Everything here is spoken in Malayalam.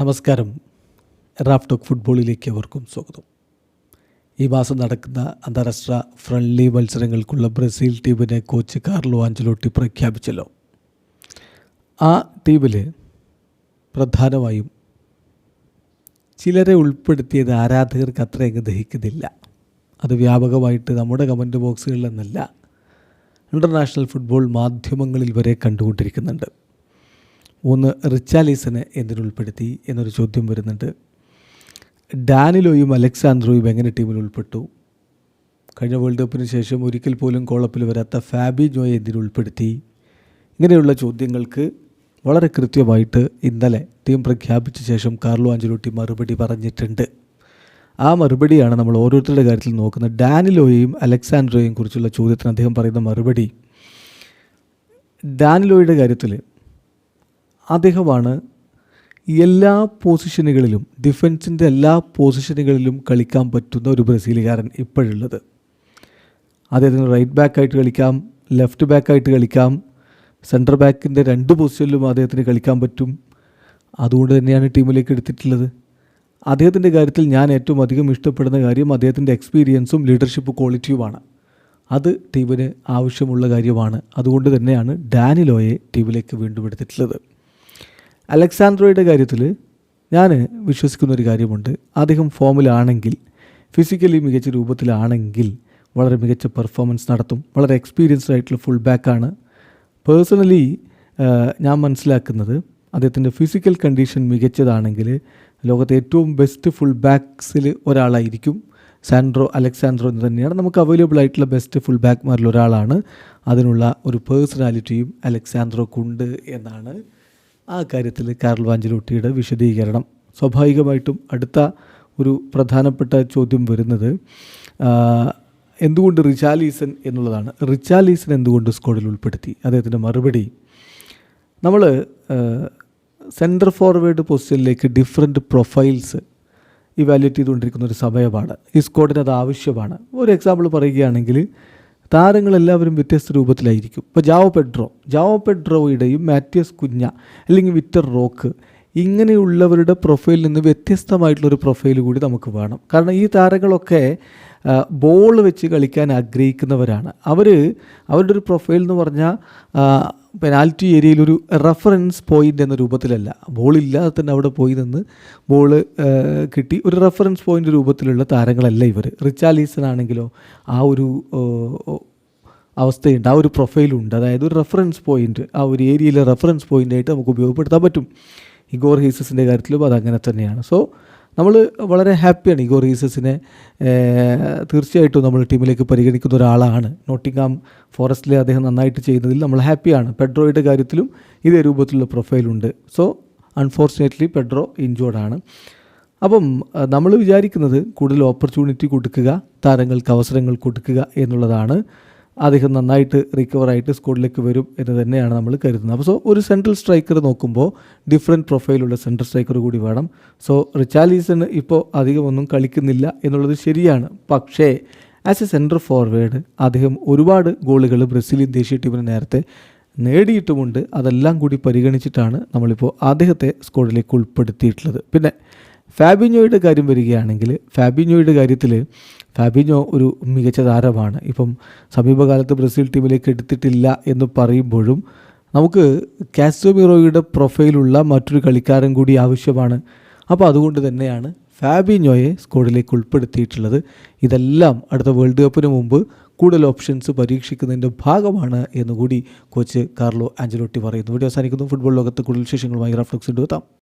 നമസ്കാരം. റാഫ് ടോക്ക് ഫുട്ബോളിലേക്ക് അവർക്കും സ്വാഗതം. ഈ മാസം നടക്കുന്ന അന്താരാഷ്ട്ര ഫ്രണ്ട്ലി മത്സരങ്ങൾക്കുള്ള ബ്രസീൽ ടീമിനെ കോച്ച് കാർലോ ആഞ്ചലോട്ടി പ്രഖ്യാപിച്ചല്ലോ. ആ ടീമിൽ പ്രധാനമായും ചിലരെ ഉൾപ്പെടുത്തിയത് ആരാധകർക്ക് അത്രയങ്ങ് ദഹിക്കുന്നില്ല. അത് വ്യാപകമായിട്ട് നമ്മുടെ കമന്റ് ബോക്സുകളിലെന്നല്ല ഇന്റർനാഷണൽ ഫുട്ബോൾ മാധ്യമങ്ങളിൽ വരെ കണ്ടുകൊണ്ടിരിക്കുന്നുണ്ട്. ഒന്ന് റിച്ചാലീസനെ എന്തിനുൾപ്പെടുത്തി എന്നൊരു ചോദ്യം വരുന്നുണ്ട്. ഡാനിലോയും അലക്സാണ്ട്രോയും എങ്ങനെ ടീമിൽ ഉൾപ്പെട്ടു? കഴിഞ്ഞ വേൾഡ് കപ്പിന് ശേഷം ഒരിക്കൽ പോലും കോളപ്പിൽ വരാത്ത ഫാബി ജോയെ എന്തിനുൾപ്പെടുത്തി ഇങ്ങനെയുള്ള ചോദ്യങ്ങൾക്ക് വളരെ കൃത്യമായിട്ട് ഇന്നലെ ടീം പ്രഖ്യാപിച്ച ശേഷം കാർലോ ആഞ്ചലോട്ടി മറുപടി പറഞ്ഞിട്ടുണ്ട്. ആ മറുപടിയാണ് നമ്മൾ ഓരോരുത്തരുടെ കാര്യത്തിൽ നോക്കുന്നത്. ഡാനിലോയെയും അലക്സാൻഡ്രോയെയും കുറിച്ചുള്ള ചോദ്യത്തിന് അദ്ദേഹം പറയുന്ന മറുപടി. ഡാനിലോയുടെ കാര്യത്തിൽ അദ്ദേഹമാണ് എല്ലാ പൊസിഷനുകളിലും ഡിഫൻസിന്റെ എല്ലാ പൊസിഷനുകളിലും കളിക്കാൻ പറ്റുന്ന ഒരു ബ്രസീലുകാരൻ ഇപ്പോഴുള്ളത്. അദ്ദേഹത്തിന് റൈറ്റ് ബാക്കായിട്ട് കളിക്കാം ലെഫ്റ്റ് ബാക്കായിട്ട് കളിക്കാം സെന്റർ ബാക്കിന്റെ രണ്ട് പൊസിഷനിലും അദ്ദേഹത്തിന് കളിക്കാൻ പറ്റും. അതുകൊണ്ട് തന്നെയാണ് ടീമിലേക്ക് എടുത്തിട്ടുള്ളത്. അദ്ദേഹത്തിന്റെ കാര്യത്തിൽ ഞാൻ ഏറ്റവും അധികം ഇഷ്ടപ്പെടുന്ന കാര്യം അദ്ദേഹത്തിന്റെ എക്സ്പീരിയൻസും ലീഡർഷിപ്പ് ക്വാളിറ്റിയുമാണ് അത് ടീമിന് ആവശ്യമുള്ള കാര്യമാണ്. അതുകൊണ്ട് തന്നെയാണ് ഡാനിലോയെ ടീമിലേക്ക് വീണ്ടും എടുത്തിട്ടുള്ളത്. അലക്സാൻഡ്രോയുടെ കാര്യത്തിൽ ഞാൻ വിശ്വസിക്കുന്ന ഒരു കാര്യമുണ്ട്. അദ്ദേഹം ഫോമിലാണെങ്കിൽ ഫിസിക്കലി മികച്ച രൂപത്തിലാണെങ്കിൽ വളരെ മികച്ച പെർഫോമൻസ് നടത്തും. വളരെ എക്സ്പീരിയൻസ്ഡ് ആയിട്ടുള്ള ഫുൾ ബാക്കാണ് പേഴ്സണലി ഞാൻ മനസ്സിലാക്കുന്നത് അദ്ദേഹത്തിന്റെ ഫിസിക്കൽ കണ്ടീഷൻ മികച്ചതാണെങ്കിൽ ലോകത്തെ ഏറ്റവും ബെസ്റ്റ് ഫുൾ ബാക്സിൽ ഒരാളായിരിക്കും. സാൻഡ്രോ അലക്സാൻഡ്രോ എന്ന് തന്നെയാണ് നമുക്ക് അവൈലബിൾ ആയിട്ടുള്ള ബെസ്റ്റ് ഫുൾ ബാക്ക്മാരിൽ ഒരാളാണ്. അതിനുള്ള ഒരു പേഴ്സണാലിറ്റിയും അലക്സാൻഡ്രോക്കുണ്ട് എന്നാണ് ആ കാര്യത്തിൽ കാർൽ വാഞ്ചലോട്ടിയുടെ വിശദീകരണം. സ്വാഭാവികമായിട്ടും അടുത്ത ഒരു പ്രധാനപ്പെട്ട ചോദ്യം വരുന്നത് എന്തുകൊണ്ട് റിച്ചാലീസൻ എന്നുള്ളതാണ്. റിച്ചാലീസൻ എന്തുകൊണ്ട് സ്കോഡിൽ ഉൾപ്പെടുത്തി? അദ്ദേഹത്തിന്റെ മറുപടി നമ്മൾ സെന്റർ ഫോർവേഡ് പൊസിഷനിലേക്ക് ഡിഫറെന്റ് പ്രൊഫൈൽസ് ഇവാലുവേറ്റ് ചെയ്തുകൊണ്ടിരിക്കുന്ന ഒരു സമയമാണ്. ഈ സ്കോഡിന് അത് ആവശ്യമാണ്. ഒരു എക്സാമ്പിൾ പറയുകയാണെങ്കിൽ താരങ്ങളെല്ലാവരും വ്യത്യസ്ത രൂപത്തിലായിരിക്കും. ഇപ്പോൾ ജാവോ പെഡ്രോ. ജാവോ പെഡ്രോയുടെയും മാത്യസ് കുഞ്ഞ അല്ലെങ്കിൽ വിറ്റർ റോക്ക് ഇങ്ങനെയുള്ളവരുടെ പ്രൊഫൈലിൽ നിന്ന് വ്യത്യസ്തമായിട്ടുള്ളൊരു പ്രൊഫൈൽ കൂടി നമുക്ക് വേണം. കാരണം ഈ താരങ്ങളൊക്കെ ബോൾ വെച്ച് കളിക്കാൻ ആഗ്രഹിക്കുന്നവരാണ്. അവർ അവരുടെ ഒരു പ്രൊഫൈൽ എന്ന് പറഞ്ഞാൽ പെനാൽറ്റി ഏരിയയിൽ ഒരു റെഫറൻസ് പോയിന്റ് എന്ന രൂപത്തിലല്ല. ബോൾ ഇല്ലാതെ തന്നെ അവിടെ പോയി നിന്ന് ബോൾ കിട്ടി. ഒരു റെഫറൻസ് പോയിന്റ് രൂപത്തിലുള്ള താരങ്ങളല്ല ഇവർ റിച്ചാലീസൺ ആണെങ്കിലോ ആ ഒരു അവസ്ഥയുണ്ട്. ആ ഒരു പ്രൊഫൈലുണ്ട് അതായത് ഒരു റെഫറൻസ് പോയിന്റ് ആ ഒരു ഏരിയയിലെ റെഫറൻസ് പോയിന്റായിട്ട് നമുക്ക് ഉപയോഗപ്പെടുത്താൻ പറ്റും. ഇഗോർ ഹീസസിന്റെ കാര്യത്തിലും അതങ്ങനെ തന്നെയാണ്. സോ നമ്മൾ വളരെ ഹാപ്പിയാണ് ഇഗോ റീസസിനെ തീർച്ചയായിട്ടും നമ്മൾ ടീമിലേക്ക് പരിഗണിക്കുന്ന ഒരാളാണ്. നോട്ടിങ്ങാം ഫോറസ്റ്റിലെ അദ്ദേഹം നന്നായിട്ട് ചെയ്യുന്നതിൽ നമ്മൾ ഹാപ്പിയാണ്. പെഡ്രോയുടെ കാര്യത്തിലും ഇതേ രൂപത്തിലുള്ള പ്രൊഫൈലുണ്ട് സോ അൺഫോർച്ചുനേറ്റ്ലി പെഡ്രോ ഇഞ്ചോർഡാണ് അപ്പം നമ്മൾ വിചാരിക്കുന്നത് കൂടുതൽ ഓപ്പർച്യൂണിറ്റി കൊടുക്കുക താരങ്ങൾക്ക് അവസരങ്ങൾ കൊടുക്കുക എന്നുള്ളതാണ്. അദ്ദേഹം നന്നായിട്ട് റിക്കവറായിട്ട് സ്ക്വാഡിലേക്ക് വരും എന്ന് തന്നെയാണ് നമ്മൾ കരുതുന്നത്. അപ്പോൾ സോ ഒരു സെൻട്രൽ സ്ട്രൈക്കർ നോക്കുമ്പോൾ ഡിഫറെന്റ് പ്രൊഫൈലുള്ള സെൻട്രൽ സ്ട്രൈക്കർ കൂടി വേണം. സോ റിച്ചാലീസന് ഇപ്പോൾ അധികമൊന്നും കളിക്കുന്നില്ല എന്നുള്ളത് ശരിയാണ്. പക്ഷേ ആസ് എ സെൻട്രൽ ഫോർവേഡ് അദ്ദേഹം ഒരുപാട് ഗോളുകൾ ബ്രസീലിയൻ ദേശീയ ടീമിന് നേരത്തെ നേടിയിട്ടുമുണ്ട്. അതെല്ലാം കൂടി പരിഗണിച്ചിട്ടാണ് നമ്മളിപ്പോൾ അദ്ദേഹത്തെ സ്കോഡിലേക്ക് ഉൾപ്പെടുത്തിയിട്ടുള്ളത്. പിന്നെ ഫാബിഞ്ഞോയുടെ കാര്യം വരികയാണെങ്കിൽ ഫാബിഞ്ഞോയുടെ കാര്യത്തിൽ ഫാബിഞ്ഞോ ഒരു മികച്ച താരമാണ്. ഇപ്പം സമീപകാലത്ത് ബ്രസീൽ ടീമിലേക്ക് എടുത്തിട്ടില്ല എന്ന് പറയുമ്പോഴും നമുക്ക് കാസ്റ്റോമിറോയുടെ പ്രൊഫൈലുള്ള മറ്റൊരു കളിക്കാരൻ കൂടി ആവശ്യമാണ്. അപ്പോൾ അതുകൊണ്ട് തന്നെയാണ് ഫാബിഞ്ഞോയെ സ്കോഡിലേക്ക് ഉൾപ്പെടുത്തിയിട്ടുള്ളത്. ഇതെല്ലാം അടുത്ത വേൾഡ് കപ്പിന് മുമ്പ് കൂടുതൽ ഓപ്ഷൻസ് പരീക്ഷിക്കുന്നതിന്റെ ഭാഗമാണ് എന്നുകൂടി കോച്ച് കാർലോ ആഞ്ചലോട്ടി പറയുന്നു. ഇവിടെ അവസാനിക്കുന്നു. ഫുട്ബോൾ ലോകത്ത് കൂടുതൽ വിശേഷങ്ങളുമായി റഫ്ലക്സ് എത്താം.